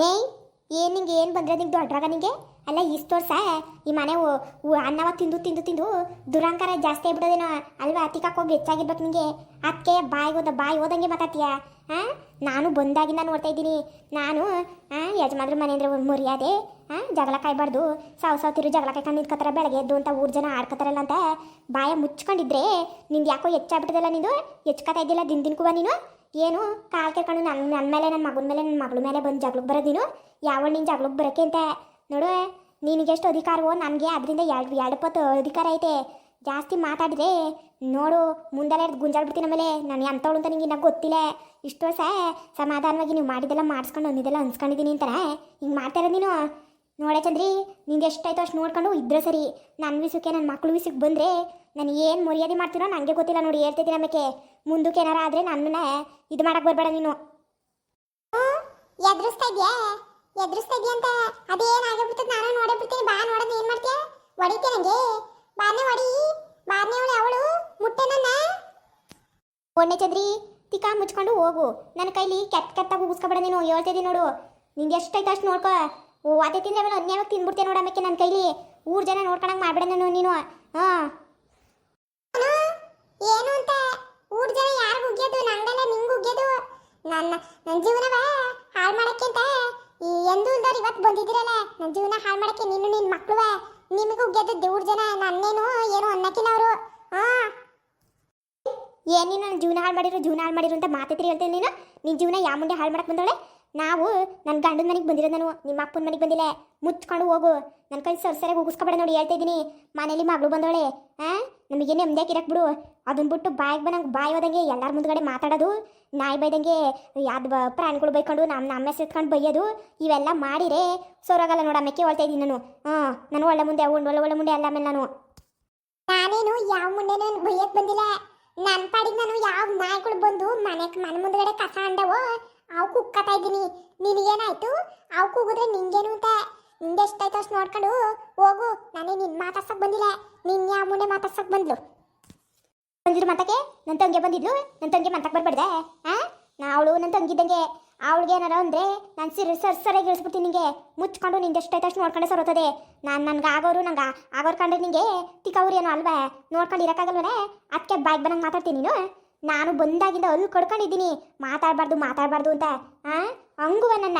ನೇ, ಏನು ನಿಂಗೆ, ಏನು ಬಂದ್ರೆ ನಿಂಗೆ ದೊಡ್ಡರಾಗ ನಿಂಗೆ? ಅಲ್ಲ ಇಷ್ಟು ತೋರ್ಸ, ಈ ಮನೆ ಅನ್ನವ ತಿಂದು ತಿಂದು ತಿಂದು ದುರಂಕಾರ ಜಾಸ್ತಿ ಆಗ್ಬಿಡೋದೇನೋ ಅಲ್ವಾ? ಹೋಗಿ ಹೆಚ್ಚಾಗಿರ್ಬೇಕು ನಿಂಗೆ. ಅದಕ್ಕೆ ಬಾಯಿ ಓದ ಬಾಯಿ ಓದಂಗೆ ಮಾತಾಡ್ತೀಯ? ಹಾಂ ನಾನು ಬಂದಾಗಿಂದ ನೋಡ್ತಾ ಇದ್ದೀನಿ. ನಾನು ಹಾಂ ಯಜಮಾನ್ರ ಮನೆ ಅಂದರೆ ಒಂದು ಮರ್ಯಾದೆ ಹಾಂ ಜಗಳ ಕಾಯ್ಬಾರ್ದು. ಸಾವು ಸಾವು ಜಗಳ ಕಾಯ್ಕೊಂಡು ನಿಂತ್ಕೋತಾರೆ ಬೆಳಗ್ಗೆ ಎದ್ದು ಅಂತ ಊರು ಜನ ಆಡ್ಕೋತಾರಲ್ಲ ಅಂತ. ಬಾಯ ಮುಚ್ಕೊಂಡಿದ್ರೆ ನಿಂದು ಯಾಕೋ ಹೆಚ್ಚಾಗ್ಬಿಟ್ಟದಲ್ಲ ನೀನು ಹೆಚ್ಕೊತಾ ಇದ್ದಿಲ್ಲ, ದಿನ ದಿನಕ್ಕೂ ನೀನು? ಏನು ಕಾಲ್ ಕೇಳ್ಕೊಂಡು ನನ್ನ ನನ್ನ ಮೇಲೆ ನನ್ನ ಮಗನ ಮೇಲೆ ನನ್ನ ಮಗಳ ಮೇಲೆ ಬಂದು ಜಗಳಕ್ಕೆ ಬರೋದಿನು ಯಾವಳು ಯಾವ ನೀನು ಜಗಳಕ್ಕೆ ಬರೋಕ್ಕೆ ಅಂತ. ನೋಡು, ನಿನಗೆಷ್ಟು ಅಧಿಕಾರವೋ? ನನಗೆ ಅದರಿಂದ ಎರಡು ಎರಡು ಪತ್ತು ಅಧಿಕಾರ ಐತೆ. ಜಾಸ್ತಿ ಮಾತಾಡಿದ್ರೆ ನೋಡು, ಮುಂದೆಲ್ಲ ಗುಂಜಾಡ್ಬಿಡ್ತೀನಿ ಆಮೇಲೆ ನಾನು ಎಂಥವಳು ಅಂತ ನಿಂಗೆ ಇನ್ನೂ ಗೊತ್ತಿಲ್ಲ. ಇಷ್ಟು ವರ್ಷ ಸಮಾಧಾನವಾಗಿ ನೀವು ಮಾಡಿದ್ದೆಲ್ಲ ಮಾಡಿಸ್ಕೊಂಡು ಒಂದಿದೆಲ್ಲ ಅನ್ಸ್ಕೊಂಡಿದ್ದೀನಿ ಅಂತಾರೆ ಹಿಂಗೆ ಮಾಡ್ತಾರ ನೀನು? ನೋಡೆ ಚಂದ್ರಿ, ನಿಂಗೆ ಎಷ್ಟಾಯ್ತು ಅಷ್ಟು ನೋಡ್ಕೊಂಡು ಇದ್ರೆ ಸರಿ. ನನ್ನ ವಿಷಯಕ್ಕೆ ನನ್ನ ಮಕ್ಕಳು ವಿಷಯಕ್ಕೆ ಬಂದರೆ ನಾನು ಏನು ಮರ್ಯಾದೆ ಮಾಡ್ತೀರೋ ನನಗೆ ಗೊತ್ತಿಲ್ಲ ನೋಡಿ ಹೇಳ್ತಿದ್ದೀನಿ ಆಮೇಲೆ ಮುಂದಕ್ಕೆ ಏನಾರ ಆದರೆ ನನ್ನ ಇದು ಮಾಡಕ್ಕೆ ಬರಬೇಡ ನೀನು. ಎದುರಿಸ್ತಾ ಇದೆಯಾ? ಎದುರಿಸ್ತಾ ಇದೆಯಾ ಅಂತ? ಅದೇನಾಗಿಬಿಡ್ತದೆ ನಾನು ನೋಡೇ ಬಿಡ್ತೀನಿ. ಬಾ ನೋಡೋದು ಏನು ಮಾಡ್ತೀಯ? ಹೊಡಿತೆ ನನಗೆ ಬಾನೆ ಹೊಡಿ. ಬಾನೆ ಅವಳು ಅವಳು. ಮುಟ್ಟೆ ನನ್ನ. ಒಣ್ಣೆ ಚಂದ್ರಿ ತಿಕ್ಕ ಮುಚ್ಕೊಂಡು ಹೋಗು. ನನ್ನ ಕೈಲಿ ಕೆಟ್ಟ ಕೆತ್ತ ಉಗಿಸ್ಕೊಬೇಡ ನೀನು. ಹೇಳ್ತಿದ್ದೀನಿ ನೋಡು. ನಿಂಗೆ ಎಷ್ಟೈತೆ ಅಷ್ಟು ನೋಡ್ಕೋ. ಓ ಅದೇ ತಿಂದ್ರೆ ಆಮೇಲೆ ಅನ್ಯಾವಾಗ ತಿನ್ಬಿಡ್ತೇನೆ ನೋಡಮ್ಮಕ್ಕೆ ನನ್ನ ಕೈಲಿ. ಊರು ಜನ ನೋಡ್ಕೊಳಂಗೆ ಮಾಡಬೇಡ ನಾನು ನೀನು. ಹಾಂ. ಏನು ಅಂತ? ಊರ್ ಜನ ಯಾರಿಗೂ ಉಗ್ಯೋದು? ನಂಗಲ್ಲ, ನಿಂಗೆ ಉಗ್ಯೋದು. ನನ್ನ ನನ್ನ ಜೀವನವ ಹಾಳು ಮಾಡಕ್ಕೆ ಅಂತ. ಎಂದು ಇಲ್ದವ್ರು ಇವತ್ತು ಬಂದಿದ್ದೀರಲ್ಲ ನನ್ನ ಜೀವನ ಹಾಳು ಮಾಡಕ್ಕೆ ನೀನು ನಿನ್ನ ಮಕ್ಕಳುವ ನಿಮಗೂ ಉಗ್ಯೋದು ದೇವ್ರ ಜನ, ನನ್ನೇನು ಏನು ಅನ್ನಕ್ಕಿಲ್ಲ ಅವರು ಹಾಂ? ಏನಿ ನನ್ನ ಜೀವನ ಹಾಳು ಮಾಡಿರು, ಜೀವನ ಹಾಳು ಮಾಡಿರು ಅಂತ ಮಾತೈತ್ರಿ ಹೇಳ್ತೀನಿ ನೀನು? ನಿನ್ನ ಜೀವನ ಯಾವ ಮುಂದೆ ಹಾಳು ಮಾಡಕ್ಕೆ ಬಂದವಳೆ? ನಾವು ನನ್ನ ಗಂಡನ ಮನೆಗೆ ಬಂದಿರೋದು ನಾನು ನಿಮ್ಮ ಅಪ್ಪನ ಮನೆಗೆ ಬಂದಿಲ್ಲ. ಮುಚ್ಕೊಂಡು ಹೋಗು. ನನ್ನ ಕೈ ಸರ್ ಸರಿಯಾಗಿ ಉಗಿಸ್ಕೊಬೇಡ ನೋಡಿ ಹೇಳ್ತಾ ಇದ್ದೀನಿ. ಮನೇಲಿ ಮಗಳು ಬಂದವಳೆ, ಹಾಂ? ನಮಗೆ ನೆಮ್ಮದಿಯಾಗಿ ಇರಕ್ಕೆ ಬಿಡು. ಅದನ್ನ ಬಿಟ್ಟು ಬಾಯಿಗೆ ಬಂದಂಗೆ ಬಾಯಿ ಹೋದಂಗೆ ಎಲ್ಲರ ಮುಂದ್ಗಡೆ ಮಾತಾಡೋದು. ನಾಯಿ ಬೈದಂಗೆ ಯಾವ್ದು ಬ ಪ್ರಾಣಿಗಳು ಬೈಕೊಂಡು ನಮ್ಮ ನಮ್ಮ ಹೆಸರು ಎತ್ಕೊಂಡು ಬೈಯೋದು. ಇವೆಲ್ಲ ಮಾಡಿರೆ. ಸೋರಾಗಲ್ಲ ನೋಡ ಮೆಕ್ಕೆ ಹೇಳ್ತಾ ಇದ್ದೀನಿ ನಾನು. ಹಾಂ ನಾನು ಒಳ್ಳೆ ಮುಂದೆ ಒಳ್ಳೆ ಒಳ್ಳೆ ಒಳ್ಳೆ ಮುಂದೆ ಅಲ್ಲ ಮೇಲೆ ನಾನು. ನಾನೇನು ಯಾವ ಮುಂದೆ ನಾನು ಬೈಯಕ್ಕೆ ಬಂದಿಲ್ಲ. ನನ್ನ ಪಾಡಿಗೆ ನಾನು ಯಾವ ನಾಯಿಗಳು ಬಂದು ಮನೆ ಮನೆ ಮುಂದ್ಗಡೆ ಕಸ ಅಂಡವೋ ಅವು ಕುಕ್ಕತಾ ಇದ್ದೀನಿ. ನಿನಗೇನಾಯ್ತು? ಅವು ಕೂಗಿದ್ರೆ ನಿಂಗೇನು ಅಂತ. ನಿಂಗೆ ಎಷ್ಟಾಯ್ತು ಅಷ್ಟು ನೋಡ್ಕೊಂಡು? ಹೋಗು. ನಾನೇ ನಿನ್ನ ಮಾತಾಡ್ಸಕ್ ಬಂದಿಲ್ಲ. ನಿನ್ನ ಯಾವ ಮುಂದೆ ಮಾತಾಡ್ಸಕ್ ಬಂದ್ಲು? ಬಂದಿದ್ರು ಮಾತಕ್ಕೆ? ನನ್ನ ತಂಗಿ ಬಂದಿದ್ಲು? ನನ್ನ ತಂಗಿ ಮಾತಾಕ್ ಬರ್ಬಾರ್ದೆ ಆ? ನಾ ಅವಳು ನನ್ನ ತಂಗಿದ್ದಂಗೆ ಅವಳಿಗೆ ಏನಾರ ಅಂದರೆ ನಾನು ಸಿರ್ ಸರ್ ಸರಿಯಾಗಿ ಇಳಿಸ್ಬಿಡ್ತೀನಿ ನಿಂಗೆ. ಮುಚ್ಕೊಂಡು ನಿಂಗೆ ಎಷ್ಟಾಯ್ತು ಅಷ್ಟು ನೋಡ್ಕೊಂಡೆ ಸರೋತದೆ. ನಾನು ನನ್ಗೆ ಆಗೋರು ನಂಗೆ ಆಗೋರು ಕಂಡ್ರೆ ನಿಂಗೆ ತಿಕ್ಕವ್ರು ಏನೋ ಅಲ್ವಾ? ನೋಡ್ಕೊಂಡು ಇರೋಕ್ಕಾಗಲ್ವೇ ಅದಕ್ಕೆ ಬಾಯ್ಗೆ ಬಂದಂಗೆ ಮಾತಾಡ್ತೀನಿ ನೀನು? ನಾನು ಬಂದಾಗಿಂದ ಅಲ್ಲಿ ಕಡ್ಕೊಂಡಿದ್ದೀನಿ. ಮಾತಾಡಬಾರ್ದು ಮಾತಾಡಬಾರ್ದು ಅಂತ. ಆ? ಹಂಗುವ ನನ್ನ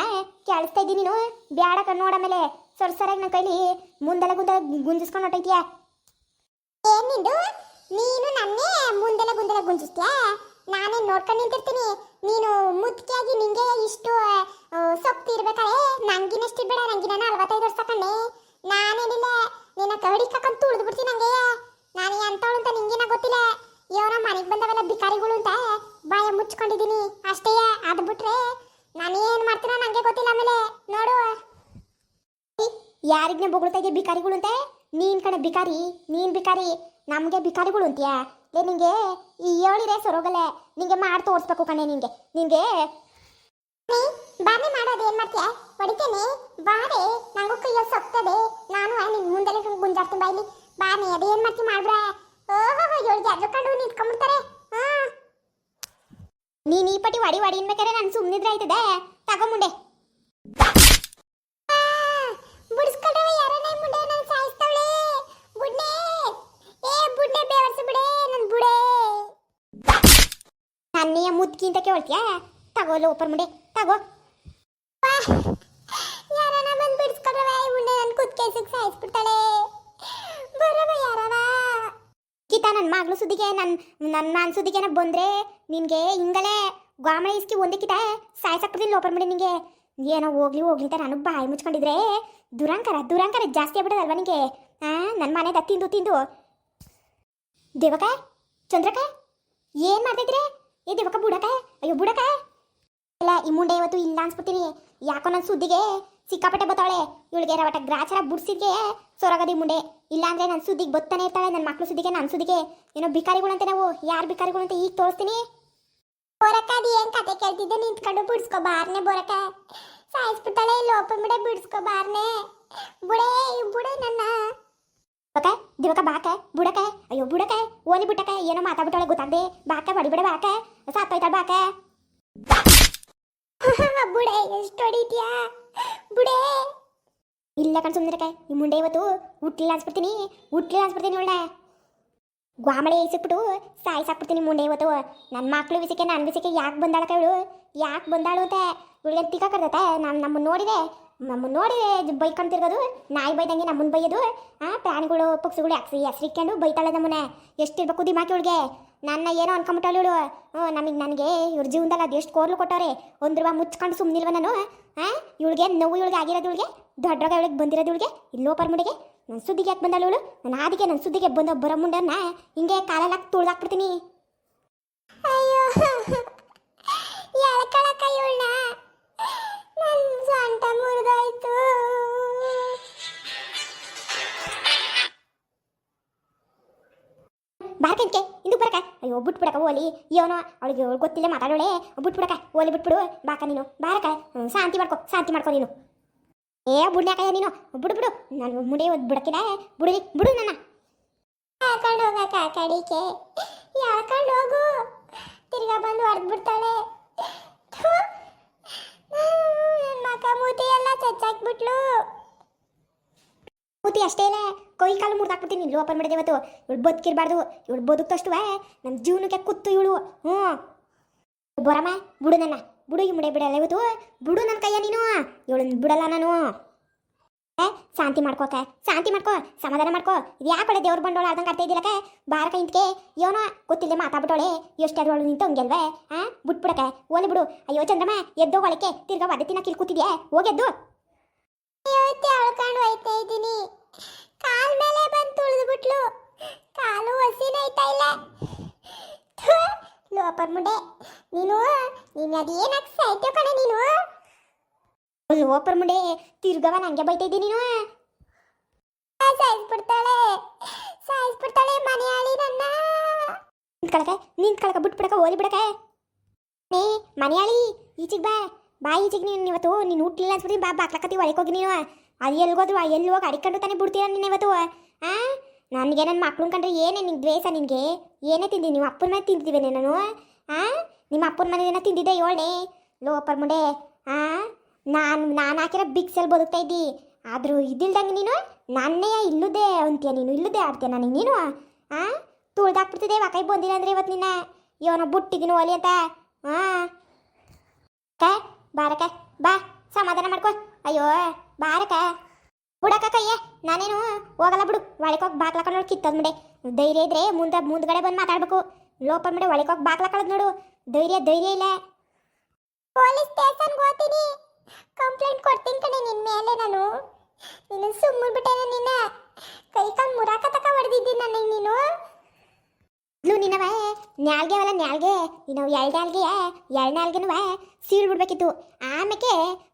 ಕೇಳಿಸ್ತಾ ಇದ್ದೀನಿ ನೀನು. ಬ್ಯಾಡ ಕಣ್ಣು ನೋಡಮೇಲೆ ಸೊರ ಸರಿಯಾಗಿ ನನ್ನ ಕೈಲಿ ಮುಂದೆಲ್ಲ ಗುಂದ ಗುಂಜಿಸ್ಕೊಂಡು ಹೊಟ್ಟೈತಿಯಾ ನಿಂದು? ನೀನು ನನ್ನೇ ಮುಂದೆಲ್ಲ ಗುಂದೆಲ್ಲ ಗುಂಜಿಸ್ತೀಯಾ? ನಾನೇ ನೋಡ್ಕೊಂಡು ನಿಂತಿರ್ತೀನಿ. ನೀನು ಮುದ್ಕಿಯಾಗಿ ನಿಂಗೆ ಇಷ್ಟು ಸೊಪ್ಪು ಇರ್ಬೇಕಾರೆ ನಂಗಿನಷ್ಟು ಬೇಡ ನಂಗಿನ ನಲ್ವತ್ತೈದು ವರ್ಷ ಕಣ್ಣೆ. ನಾನೇನಿಲ್ಲ. ನಿನ್ನ ಕರಡಿ ಕಕ್ಕಂತ ತುಳಿದು ಬಿಡ್ತೀನಿ ನಂಗೆ. ನಾನು ಎಂತವಳು ಅಂತ ನಿಂಗೇನ ಗೊತ್ತಿಲ್ಲ. ಯಾವನ ಮನೆಗೆ ಬಂದವೆಲ್ಲ ಬಿಕಾರಿಗಳು ಅಂತ ಬಾಯ ಮುಚ್ಕೊಂಡಿದ್ದೀನಿ. ಅಷ್ಟೇ ಅದು ಬಿಟ್ರೆ ನಾನು ಏನು ಮಾಡ್ತೀನೋ ನಂಗೆ ಗೊತ್ತಿಲ್ಲ ಆಮೇಲೆ ನೋಡು ಯಾರಿಗ್ನೇ ಬೊಗಳ್ತಾ ಇದೆಯಾ ಬಿಕಾರಿಗಳು ಅಂತೆ? ನೀನ್ ಕಣ ಬಿಕಾರಿ ನೀನ್ ಬಿಕಾರಿ ನಮಗೆ ಬಿಕಾರಿಗಳು ಅಂತೀಯಾ? ಲೇ, ನಿಂಗೆ ಈ ಹೇಳಿರೆ ಸರೋಗಲೆ ನಿಂಗೆ ಮಾಡಿ ತೋರಿಸ್ಬೇಕು ಕಣೆ ನಿಂಗೆ. ನಿಂಗೆ ಬಾನೆ ಮಾಡೋದು ಏನ್ ಮಾಡ್ತೀಯ? ಹೊಡಿತೇನೆ. ಬಾರೆ, ನಂಗೂ ಕೈಯ ಸೊಕ್ತದೆ ನಾನು ನಿನ್ ಮುಂದೆ ಗುಂಜಾಡ್ತೀನಿ ಬಾಯ್ಲಿ ಬಾನೆ, ಅದೇನ್ ಮಾಡ್ತಿ ಮಾಡ್ಬ್ರ ಓಹೋ ಏಳು ಜಡ್ರು ಕಂಡು ನಿಂತ್ಕೊಂಡ್ಬಿಡ್ತಾರೆ ಹಾ ನೀನ್ ಈ ಪಟ್ಟಿ ವಡಿ ವಡಿ ಅನ್ಬೇಕಾರೆ ನಾನು ಸುಮ್ಮನಿದ್ರೆ ಆಯ್ತದೆ ತಗೋ ಮುಂಡೆ ಬುಡ್ಸ್ಕೊಂಡವ ಯಾರನ್ನ ಮುಂಡೆ ನಾನು ಸಾಯಿಸ್ತಾವಳೆ ಬುಡ್ನೆ ಏ ಬುಡ್ನೆ ಬೇವರ್ಸ ಬಿಡೆ ನನ್ ಬುಡೆ ನನ್ನೆಯ ಮುದ್ಕಿ ಅಂತ ಕೇಳ್ತೀಯಾ? ತಗೋ ಲೋಪರ್ ಮುಂಡೆ ತಗೋ. ಯಾರನ ಬಂದು ಬಿಡಿಸ್ಕೊಂಡ್ರವ ಈ ಮುಂಡೆ ನನ್ನ ಕುದ್ಕೆ ಸಿಕ್ ಸಾಯಿಸ್ಬಿಡ್ತಾಳೆ. ಬರವ ಯಾರವ? ಗೀತಾ ನನ್ನ ಮಗಳು ಸುದ್ದಿಗೆ ನನ್ನ ನನ್ನ ನನ್ನ ಸುದ್ದಿಗೆ ಬಂದ್ರೆ ನಿನಗೆ ಹಿಂಗಲೇ ಗಾಮಣ ಇಸ್ಕಿ ಒಂದೇ ಕಿತ ಸಾಯ್ಸಕ್ಬಿಡ್ತೀನಿ ಲೋಪರ್ ಮಾಡಿ ನಿಂಗೆ ಏನೋ ಹೋಗ್ಲಿ ಹೋಗ್ಲಿ ಅಂತ ನಾನು ಬಾಯಿ ಮುಚ್ಕೊಂಡಿದ್ರೆ ದುರಂಕಾರ ದುರಂಕಾರ ಜಾಸ್ತಿ ಆಗ್ಬಿಡೋದಲ್ವ ನಿಂಗೆ? ಹಾಂ ನನ್ನ ಮನೆದ ತಿಂದು ತಿಂದು. ದೇವಕ ಚಂದ್ರಕ ಏನು ಮಾಡ್ತಿದ್ರೆ ಏ ದೇವಕ್ಕ, ಬುಡಕ, ಅಯ್ಯೋ, ಬುಡಕ. ಇಲ್ಲ ಈ ಮುಂಡೆ ಇವತ್ತು ಇಲ್ಲ ಅನ್ಸ್ಬಿಡ್ತೀನಿ. ಯಾಕೋ ನನ್ನ ಸುದ್ದಿಗೆ ಸಿಕ್ಕಾಪಟ್ಟೆ ಬತ್ತಾಳೆ ಇವಳಿಗೆ ರವಟ ಗ್ರಾಚಾರ ಬುಡ್ಸಿದ್ಗೆ ಸೊರಗದಿ ಮುಂಡೆ ಇಲ್ಲ ಅಂದ್ರೆ ನನ್ನ ಸುದ್ದಿಗೆ ಬತ್ತಾನೆ ಇರ್ತಾಳೆ ನನ್ನ ಮಕ್ಳು ಸುದ್ದಿಗೆ ನನ್ನ ಸುದ್ದಿಗೆ. ಏನೋ ಭಿಕಾರಿಗಳಂತೆ ನಾವು. ಯಾರು ಬಿಕಾರಿಗಳು ಅಂತ ಈಗ ತೋರಿಸ್ತೀನಿ. ಬೋರಕ ಅದು ಏನ್ ಕತೆ ಕೇಳ್ತಿದ್ದೆ? ನಿಂತ್ಕೊಂಡು ಬಿಡ್ಸ್ಕೊ ಬಾರ್ನೆ ಬೋರಕ ಸಾಯಿಸ್ಬಿಡ್ತಾಳೆ ಲೋಪ ಬಿಡೆ ಬಿಡ್ಸ್ಕೊ ಬಾರ್ನೆ. ಬುಡೇ ಬುಡೇ ನನ್ನ. ದಿವಕ, ಬಾಕ, ಬುಡಕ, ಅಯ್ಯೋ, ಬುಡಕ, ಓಲಿ ಬಿಟ್ಟಕ, ಏನೋ ಮಾತಾ ಮಾತಾಡ್ಬಿಟ್ಟಾಳೆ ಗೊತ್ತಾಗ್ದೆ, ಬಾಕ, ಬಡಿಬಿಡ, ಬಾಕ ಸಾತ್ತೋಯ್ತಾಳ ಬಾಕ. ಬುಡೆ, ಎಷ್ಟು ಹೊಡಿತೀಯಾ? ಬುಡೇ. ಇಲ್ಲ ಕಣ್ ಸುಮ್ಮನೆ ಈ ಮುಂಡೆ ಇವತ್ತು ಹುಟ್ಟಿಲ್ಲ ಅನ್ಸ್ಬಿಡ್ತೀನಿ ಹುಟ್ಟಿಲ್ಲ ಅನ್ಸ್ಬಿಡ್ತೀನಿ ಒಳ್ಳೆ ಗ್ವಾಮಳೆ ಇಸಿಕ್ಬಿಟ್ಟು ಸಾಯಿ ಸಾಕ್ಬಿಡ್ತೀನಿ ಮುಂಡೆ ಇವತ್ತು. ನನ್ನ ಮಕ್ಳು ವಿಷಯಕ್ಕೆ ನನ್ನ ವಿಸಿಕೆ, ಯಾಕೆ ಬಂದಾಳಕ ಇವಳು? ಯಾಕೆ ಬಂದಾಳು ಅಂತ ಇವಳಿಗೆ ತಿಕ್ಕ ಕರ್ದತೆ? ನಮ್ಮ ನಮ್ಮನ್ನು ನೋಡಿದೆ. ನಮ್ಮನ್ನು ನೋಡಿ ಬೈಕೊಂಡು ತಿರ್ಗೋದು, ನಾಯಿ ಬೈದಂಗೆ ನಮ್ಮನ್ನು ಬೈಯೋದು, ಆ, ಪ್ರಾಣಿಗಳು, ಪಕ್ಷಿಗಳು ಹೆಸ್ರಿ ಹೆಸ್ರಿಕೊಂಡು ಬೈತಾಳೆ ನಮ್ಮನೆ ಎಷ್ಟಿರ್ಬೇಕು ದಿಮಾಕಿ ಇವಳಿಗೆ ನನ್ನ ಏನೋ ಅನ್ಕೊಂಬಿಟ್ಟಳು ಇವಳು. ಹ್ಞೂ ನಮಗೆ ನನಗೆ ಇವ್ರ ಜೀವನದಲ್ಲಿ ಅದು ಎಷ್ಟು ಕೋರ್ಲು ಕೊಟ್ಟವ್ರೆ. ಒಂದು ರೂಪಾಯಿ ಮುಚ್ಕೊಂಡು ಸುಮ್ಮನಿಲ್ವ ನಾನು? ಹಾಂ ಇವಳಿಗೆ ನೋವು ಇವಳಿಗೆ ಆಗಿರೋದು ಇವಳಿಗೆ ದೊಡ್ಡವಾಗ ಇವಳಿಗೆ ಬಂದಿರೋದು ಇವಳಿಗೆ, ಇಲ್ಲೋ ಪರ್ಮುಡಿಗೆ ನನ್ನ ಸುದ್ದಿಗೆ ಯಾಕೆ ಬಂದಳು ಇವಳು? ನಾನು ಅದಕ್ಕೆ ನನ್ನ ಸುದ್ದಿಗೆ ಬಂದ ಬರೋ ಮುಂಡನ್ನ ಹಿಂಗೆ ಕಾಲೆಲ್ಲ ತುಳ್ದಾಕ್ಬಿಡ್ತೀನಿ. ಅಯ್ಯೋ ಬಾರ್ಕಂಕೆ ಇಂದು ಬರಕ. ಅಯ್ಯೋ, ಬಿಟ್ಬಿಡಕ, ಓಲಿ. ಏನೋ, ಅವಳಿಗೆ ಅವಳು ಗೊತ್ತಿಲ್ಲ, ಮಾತಾಡೋಳೆ. ಬಿಟ್ಬಿಡಕ, ಓಲಿ, ಬಿಟ್ಬಿಡು. ಬಾಕ ನೀನು, ಬಾರಕ. ಶಾಂತಿ ಮಾಡ್ಕೊ ಶಾಂತಿ ಮಾಡ್ಕೊ ನೀನು. ಏ, ಬುಡ್ನ್ಯಾಕಯ್ಯ ನೀನು, ಬಿಡು ಬಿಡು. ನಾನು ಮುಡಿ ಬಿಡಕ್ಕಿಲ್ಲ ಬಿಡು ಬಿಡು ನನ್ನ. ಎಳ್ಕೊಂಡು ಹೋಗಕ್ಕ ಕಡಿಕೆ? ಎಳ್ಕೊಂಡು ಹೋಗು? ತಿರ್ಗಾ ಬಂದು ಹೊಡೆದು ಬಿಡ್ತಾಳೆ. ಮಕ ಮೂತಿ ಎಲ್ಲ ಚಚ್ಚಾಕ್ಬಿಟ್ಲು. ಮೂತಿ ಅಷ್ಟೇ ಇಲ್ಲ. ಕೈ ಕಾಲು ಮುರ್ದಾಕ್ಬಿಡ್ತೀನಿ ಇಲ್ಲೂ ಓಪನ್ ಮಾಡಿದೆ ಇವತ್ತು. ಇವಳು ಬದುಕಿರಬಾರ್ದು. ಇವಳು ಬದುಕ್ತಷ್ಟುವ. ನಮ್ಮ ಜೀವನಕ್ಕೆ ಕುತ್ತು ಇವಳು. ಹ್ಞೂ. ಬರಮ್ಮ ಬಿಡು ನನ್ನ. ಬಿಡು ಈ ಮುಡೆ ಬಿಡಲ್ಲ ಇವತ್ತು. ಬಿಡು ನನ್ನ ಕೈಯ ನೀನು. ಇವಳನ್ನ ಬಿಡಲ್ಲ ನಾನು. ಏ, ಶಾಂತಿ ಮಾಡ್ಕೋಕ ಶಾಂತಿ ಮಾಡ್ಕೋ. ಸಮಾಧಾನ ಮಾಡ್ಕೋ. ಇದು ಯಾಕಡೆ ದೇವ್ರ ಬಂಡೋಳ ಅದಂಗೆ ಆಡ್ತಾ ಇದ್ದಿಲ್ಲಕ ಬಾರ ಇಂತ್ಕೆ ಏನೋ ಗೊತ್ತಿಲ್ಲ ಬಿಡೋಳೆ ಇಷ್ಟ ನಿಂತು ಹಂಗೆಲ್ವೇ? ಆ? ಬಿಟ್ಬಿಡಕ ಓಲಿ ಬಿಡು. ಅಯ್ಯೋ, ಚಂದ್ರಮ್ಮ ಎದ್ದೋಗೊಳಕ್ಕೆ ತಿರ್ಗಾ ಒದೆ ಕೂತಿದ್ಯಾ? ಹೋಗೆದ್ದು ಇವತ್ತು ಎಳ್ಕೊಂಡು ಹೋಯ್ತಾ ಇದ್ದೀನಿ. ಕಾಲ್ ಮೇಲೆ ಬಂದು ತುಳಿದ್ಬಿಟ್ಲು. ಕಾಲು ಹಸಿನೈತಾ ಇಲ್ಲ. ಲೋಪರ್ ಮುಂಡೆ. ನೀನು ನೀನು ಅದೇನಕ್ಕೆ ಸಾಯ್ತೋ ಕಣೆ ನೀನು? ಲೋಪರ್ ಮುಂಡೆ, ತಿರ್ಗವ ನಂಗೆ ಬೈತಾ ಇದ್ದೀನಿ ನೀನು? ಸಾಯಿಸ್ಬಿಡ್ತಾಳೆ. ಸಾಯಿಸ್ಬಿಡ್ತಾಳೆ ಮನೆಯಾಳಿ ನನ್ನ. ನಿಂತ್ಕೊಳಕ ನಿಂತ್ಕೊಳಕ ಬಿಟ್ಬಿಡಕ ಓದಿ ಬಿಡಕ ಮನೆಯಾಳಿ, ಈಚಿಗೆ ಬಾ. ಬಾ ಈಚಿಗೆ ನೀನು ಇವತ್ತು, ನೀನು ಹುಟ್ಟಿಲ್ಲ ಅನ್ಸ್ಬಿಟ್ಟು ಬಾ ಬಾಕ್ಲಕತ್ತಿ ಹೋಗಿ ನೀನು. ಅದು ಎಲ್ಗೋದ್ರು ಎಲ್ಲಿ ಹೋಗಿ ಅಡಿಕೊಂಡು ತಾನೇ ಬಿಡ್ತೀರ ನೀನು ಇವತ್ತು? ಹಾಂ ನನಗೆ ನನ್ನ ಮಕ್ಳು ಕಂಡ್ರೆ ಏನೇ ನಿಂಗೆ ದ್ವೇಷ ನಿನಗೆ? ಏನೇ ತಿಂದಿ, ನೀವು ಅಪ್ಪನ ಮನೆ ತಿಂದಿದ್ದೀವಿ ನಾನು? ಹಾಂ ನಿಮ್ಮ ಅಪ್ಪನ ಮನೇನ ತಿಂದಿದ್ದೆ ಏಳನೇ? ಲೋಪರ್ ಮುಂಡೆ, ಆ? ನಾನು ನಾನು ಹಾಕಿರೋ ಬಿಕ್ಸಲ್ಲಿ ಬದುಕ್ತಾ ಇದ್ದಿ. ಆದರೂ ಇದಿಲ್ದಂಗೆ ನೀನು? ನನ್ನೇ ಇಲ್ಲದೆ ಅಂತೀಯ ನೀನು? ಇಲ್ಲದೆ ಆಡ್ತೀಯ ನನಗೆ ನೀನು? ಆ? ತುಳ್ದಾಕ್ಬಿಡ್ತಿದ್ದೆ ವಾಕೈ ಬಂದಿಲ್ಲ ಅಂದ್ರೆ ಇವತ್ತು ನಿನ್ನ. ಇವನ ಬುಟ್ಟಿದ್ದೀನಿ ಒಲಿ ಅಂತ. ಹಾಂ ಬಾರಕ ಬಾ, ಸಮಾಧಾನ ಮಾಡ್ಕೊ. ಅಯ್ಯೋ ಬಾರಕ ಬಿಡಕ ಕೈಯ, ನಾನೇನು ಹೋಗಲ್ಲ ಬಿಡು. ಒಳಕೋಗಿ ಬಾಕ್ಲ ಕಳೋಳು ಕಿತ್ತದ್ ಮುಡೆ ಧೈರ್ಯ ಇದ್ರೆ ಮುಂದೆ ಮುಂದ್ಗಡೆ ಬಂದು ಮಾತಾಡ್ಬೇಕು. ಲೋಪನ್ ಮಡೆ ಒಳಕೋಗಿ ಬಾಕ್ಲ ಕಳದ್ ನೋಡು. ಧೈರ್ಯ ಧೈರ್ಯ ಇಲ್ಲ. ಪೊಲೀಸ್ ಸ್ಟೇಷನ್ಗೆ ಹೋಗ್ತೀನಿ. ಕಂಪ್ಲೇಂಟ್ ಕೊಡ್ತೀನಿ ಕಣೆ ನಿನ್ನ ಮೇಲೆ ನಾನು. ನಿನ್ನ ಸುಮ್ಮನೆ ಬಿಟ್ಟೇನೆ ನಿನ್ನ ಕೈ ಕಾಲು ಮುರಾಕ ತಕ ಹೊಡೆದಿದ್ದೀನಿ ನನಗೆ ನೀನು ಇದ್ಲು ನಿನ್ನವ ನ್ಯಾಲ್ಗೆ. ಅವಲ್ಲ ನ್ಯಾಲ್ಗೆ ನೀನು ಎರಡು ನಾಲ್ಗೆನವ ಸೀಳ್ ಬಿಡ್ಬೇಕಿತ್ತು. ಆಮೇಲೆ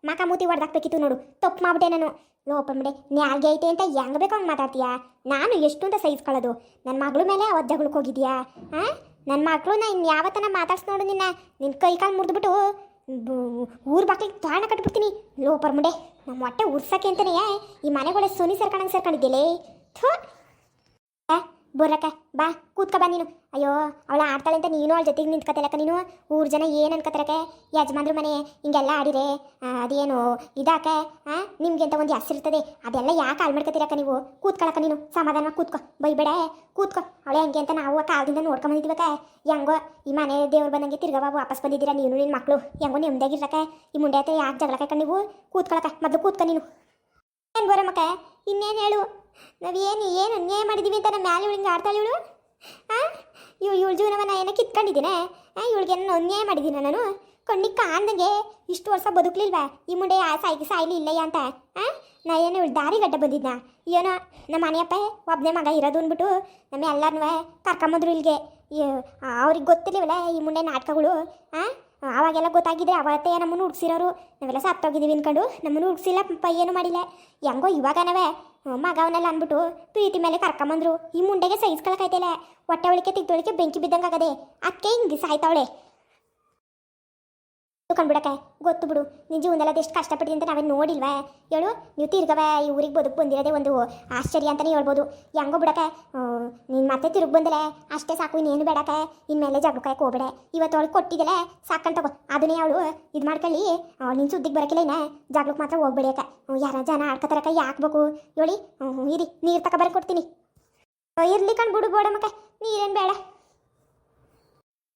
ಮಕ ಮೂತಿ ಹೊಡೆದಾಕ್ಬೇಕಿತ್ತು ನೋಡು. ತಪ್ಪು ಮಾಡ್ಬಿಟ್ಟೆ ನಾನು. ಲೋಪಂಬಿಡೆ ಬಿಡೆ ನ್ಯಾಲ್ಗೆ ಐತೆ ಅಂತ ಹೆಂಗ್ ಬೇಕೋ ಹಂಗೆ ಮಾತಾಡ್ತೀಯಾ? ನಾನು ಎಷ್ಟು ಅಂತ ಸಹಿಸ್ಕೊಳ್ಳೋದು ನನ್ನ ಮಗಳ ಮೇಲೆ ಅವತ್ತು ಜಗಳಕ್ಕೆ ಹೋಗಿದ್ಯಾ? ಹಾಂ ನನ್ನ ನಾ ಇನ್ನು ಯಾವತ್ತನ ಮಾತಾಡ್ಸಿ ನೋಡು ನಿನ್ನ. ನಿನ್ನ ಕೈ ಕಾಲು ಮುರಿದ್ಬಿಟ್ಟು ಊರು ಬಾಕ್ಲಿಗೆ ತಾಣ ಕಟ್ಬಿಡ್ತೀನಿ. ಲೋಪರ್ ಮುಂಡೆ ನಮ್ಮ ಹೊಟ್ಟೆ ಉರ್ಸಕ್ಕೆ ಅಂತಲೇ ಈ ಮನೆಗಳೇ ಸೋನಿ ಸೇರ್ಕೊಂಡಂಗೆ ಸೇರ್ಕೊಂಡಿದ್ದಿಲ್ಲೇ ಥೂ. ಬರಕ ಬಾ, ಕೂತ್ಕ ಬಾ ನೀನು. ಅಯ್ಯೋ, ಅವಳ ಆಡ್ತಾಳೆ ಅಂತ ನೀನು ಅವಳ ಜೊತೆಗೆ ನಿಂತ್ಕೊತಲಕ್ಕ ನೀನು? ಊರ್ ಜನ ಏನು ಅನ್ಕೋತಾರಕ್ಕೆ ಯಜಮಾನ್ರ ಮನೆ, ಹಿಂಗೆಲ್ಲ ಆಡಿರೆ. ಅದೇನು ಇದಾಕ ಹಾಂ ನಿಮ್ಗೆ ಅಂತ ಒಂದು ಹೆಸರಿರ್ತದೆ ಅದೆಲ್ಲ ಯಾಕೆ ಹಾಳು ಮಾಡ್ಕೊತೀರಕ್ಕ ನೀವು? ಕೂತ್ಕೊಳಕ್ಕ ನೀನು. ಸಮಾಧಾನ ಕೂತ್ಕೊ. ಬೈಬೇಡ ಕೂತ್ಕೊ. ಅವಳೆ ಹಂಗೆ ಅಂತ ನಾವು ಕಾಲದಿಂದ ನೋಡ್ಕೊಂಬಂದಿದ್ದೀವಕ್ಕ ಹೆಂಗೋ, ಈ ಮನೆ ದೇವ್ರು ಬಂದಂಗೆ ತಿರ್ಗವ ವಾಪಸ್ ಬಂದಿದ್ದೀರಾ ನೀನು ನಿನ್ನ ಮಕ್ಕಳು ಹೆಂಗೋ ನಿಮ್ದಾಗಿರ್ಲಕ್ಕ ಈ ಮುಂಡೆ ಹತ್ರ ಯಾಕೆ ಜಗಳಕ್ಕ ನೀವು? ಕೂತ್ಕೊಳಕ ಮೊದಲು ಕೂತ್ಕೊ ನೀನು. ಏನು ಮಕ್ಕ ಇನ್ನೇನು ಹೇಳು? ನಾವೇನು ಏನು ಅನ್ಯಾಯ ಮಾಡಿದೀವಿ ಅಂತ ನಮ್ಮ ಮ್ಯಾಲೆ ಇವಳಿಂಗೆ ಆಡ್ತಾಳೆ ಇವಳು? ಹಾಂ ಇವಳು ಇವಳ ಜೀವನವನ್ನು ಏನೋ ಕಿತ್ಕೊಂಡಿದ್ದೀನೆ ಹಾಂ ಇವಳಿಗೆ ಏನೋ ಅನ್ಯಾಯ ಮಾಡಿದ್ದೀನ ನಾನು? ಕಣ್ಣಿಗೆ ಕಾಣ್ದಂಗೆ ಇಷ್ಟು ವರ್ಷ ಬದುಕಲಿಲ್ವಾ? ಈ ಮುಂಡೆ ಆ ಸಾಯ್ಗೆ ಸಾಯ್ಲಿ ಇಲ್ಲಯ್ಯ ಅಂತ. ಹಾಂ ನಾ ಏನೋ ಇವಳು ದಾರಿಗಡ್ಡ ಬಂದಿದ್ನ? ಏನೋ ನಮ್ಮ ಮನೆಯಪ್ಪ ಒಬ್ಬನೇ ಮಗ ಇರೋದು ಅಂದ್ಬಿಟ್ಟು ನಮ್ಮ ಎಲ್ಲರನ್ನೂ ಕರ್ಕೊಂಬಂದ್ರು ಇಲ್ಲಿಗೆ ಅವ್ರಿಗೆ ಗೊತ್ತಿರ್ಲಿವಲ್ಲ ಈ ಮುಂಡೆ ನಾಟಕಗಳು? ಹಾಂ ಅವಾಗೆಲ್ಲ ಗೊತ್ತಾಗಿದ್ರೆ ಅವತ್ತೇ ನಮ್ಮನ್ನು ಹುಡ್ಸಿರೋರು ನಾವೆಲ್ಲ ಸತ್ತೋಗಿದ್ದೀವಿ ಅನ್ಕೊಂಡು ನಮ್ಮನ್ನು ಹುಡ್ಸಿಲ್ಲ ಪಪ್ಪ ಏನು ಮಾಡಿಲ್ಲ. ಹೆಂಗೋ ಇವಾಗ ನಾವೇ ಮಗ ಅವನೆಲ್ಲ ಅಂದ್ಬಿಟ್ಟು ಪ್ರೀತಿ ಮೇಲೆ ಕರ್ಕೊಂಬಂದ್ರು. ಈ ಮುಂಡೆಗೆ ಸಹಿಸ್ಕೊಳಕೈತಿಲ್ಲ ಹೊಟ್ಟೆ ಒಳಿಕೆ ತಿದ್ದೊಳಿಕೆ ಬೆಂಕಿ ಬಿದ್ದಂಗೆ ಆಗದೆ ಅಕ್ಕೆ ಹಿಂಗೆ ಸಾಯ್ತಾವಳೆ. ಕಂಡ್ಬಿಡಕ್ಕೆ ಗೊತ್ತು ಬಿಡು. ನಿನ್ ಜೀವನದಲ್ಲಿ ಅದೆಷ್ಟು ಕಷ್ಟಪಟ್ಟಿದೆ ಅಂತ ನಾವೇ ನೋಡಿಲ್ವಾ? ಹೇಳು, ನೀವು ತಿರುಗವೆ ಈ ಊರಿಗೆ ಬದುಕು ಬಂದಿರೋದೇ ಒಂದು ಆಶ್ಚರ್ಯ ಅಂತಲೇ ಹೇಳ್ಬೋದು. ಹೆಂಗೋ ಬಿಡಕ್ಕೆ? ನೀನು ಮತ್ತೆ ತಿರುಗಿ ಬಂದಲೆ? ಅಷ್ಟೇ ಸಾಕು, ಇನ್ನೇನು ಬೇಡಕ್ಕೆ? ಇನ್ಮೇಲೆ ಜಾಗಕ್ಕೆ ಹೋಗ್ಬೇಡ. ಇವತ್ತು ಅವಳು ಕೊಟ್ಟಿದ್ದಲೆ ಸಾಕಂತ ತಗೋ. ಅದನ್ನೇ ಅವಳು ಇದು ಮಾಡ್ಕೊಳ್ಳಿ. ನಿನ್ ಸುದ್ದಿಗೆ ಬರಕಿಲ್ಲ ಇನ್ನ. ಜಗಳಕ್ಕೆ ಮಾತ್ರ ಹೋಗ್ಬೇಡಿ ಅಕ್ಕ ಯಾರ ಜನ ಆಡ್ಕತಾರಕ್ಕ ಯಾಕ್ಬೇಕು? ಹೇಳಿ. ಇರಿ, ನೀರು ತಕ ಬರ ಕೊಡ್ತೀನಿ. ಇರ್ಲಿ ಕಂಡ್ಬಿಡು ಬೋಡಮ್ಮಕ್ಕ ನೀರೇನು ಬೇಡ.